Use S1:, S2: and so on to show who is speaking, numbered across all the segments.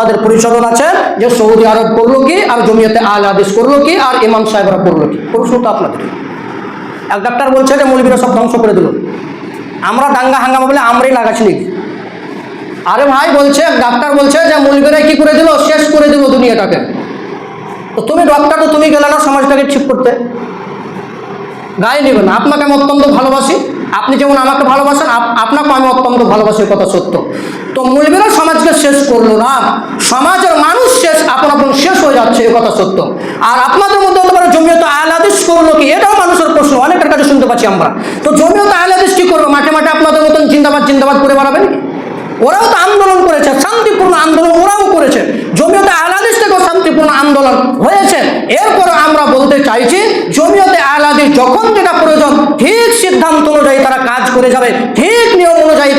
S1: আপনাদের পরিচালন আছে যে সৌদি আরব করল কি আর জমিয়তে আল হাদিস করল কি আর ইমাম সাহেবরা করল কি? প্রশ্ন তো আপনাদের। এক ডাক্তার বলছে যে মৌলবীরা সব ধ্বংস করে দিল। আমরা দাঙ্গা হাঙ্গামা বলে আমরাই লাগাচ্ছি নাকি? আরে ভাই বলছে ডাক্তার বলছে যে মৌলবীরা কি করে দিল? শেষ করে দিল দুনিয়াটাকে। তো তুমি ডক্টর তো তুমি গেলে না, সমাজটাকে ঠিক করতে। গায়ে নেবে না। আপনাকে আমি অত্যন্ত ভালোবাসি। আপনি যেমন আমাকে ভালোবাসেন, আপ- আপনাকেও আমি অত্যন্ত ভালোবাসি কথা সত্য। তো মূলবেরা শেষ করল না। সমাজের মানুষ শেষ, আপন আপন শেষ হয়ে যাচ্ছে, এ কথা সত্য। আর আপনাদের মধ্যে হতে পারে জমিয়ত আলাদিস করল কি? এটাও মানুষের প্রশ্ন, অনেকের কাছে শুনতে পাচ্ছি আমরা। তো জমিয়ত আলাদিস কি করবে মাঠে মাঠে আপনাদের মতন জিন্দাবাদ জিন্দাবাদ করে বাড়াবেন ওরাও তো আন্দোলন করেছে, শান্তিপূর্ণ আন্দোলন ওরাও করেছে। জমিয়তে আলাদিস থেকেও শান্তিপূর্ণ আন্দোলন হয়েছে। এরপর আমরা বলতে চাইছি, জমিয়তে আলাদিস যখন যেটা প্রয়োজন, ঠিক সিদ্ধান্ত অনুযায়ী তারা কাজ করে যাবে ঠিক নিয়ম অনুযায়ী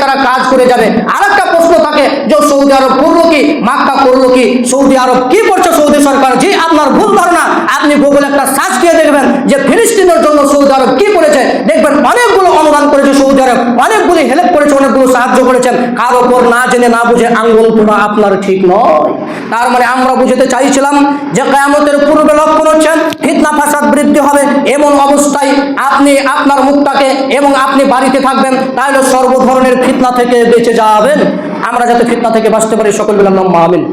S1: করে যাবে। আরেকটা প্রশ্ন থাকে যে সৌদি আরব করল কি, মাক্কা করল কি? সৌদি আরব কি করছে সৌদি সরকার? জি আপনার ভুল ধারণা। আপনি গুগলে একটা সার্চ দিয়ে দেখবেন যে ফিলিস্তিনের জন্য সৌদি আরব কি করেছে। দেখবেন অনেকগুলো অনুদান করেছে সৌদি আরব, অনেকগুলি হেল্প করেছে, অনেকগুলো সাহায্য করেছেন। কার ওপর না জেনে না বুঝে আঙ্গুল তোলা আপনার ঠিক নয়। তার মানে আমরা বুঝতে চাইছিলাম যে কেয়ামতের পূর্বে লক্ষণ হচ্ছেন ফিতনা ফাসাদ আপনি আপনার মুখটাকে এবং আপনি বাড়িতে থাকবেন, তাহলে সর্ব ধরনের ফিতনা থেকে বেঁচে যাবেন। আমরা যাতে ফিতনা থেকে বাঁচতে পারি, সকল বিলাম আমিন।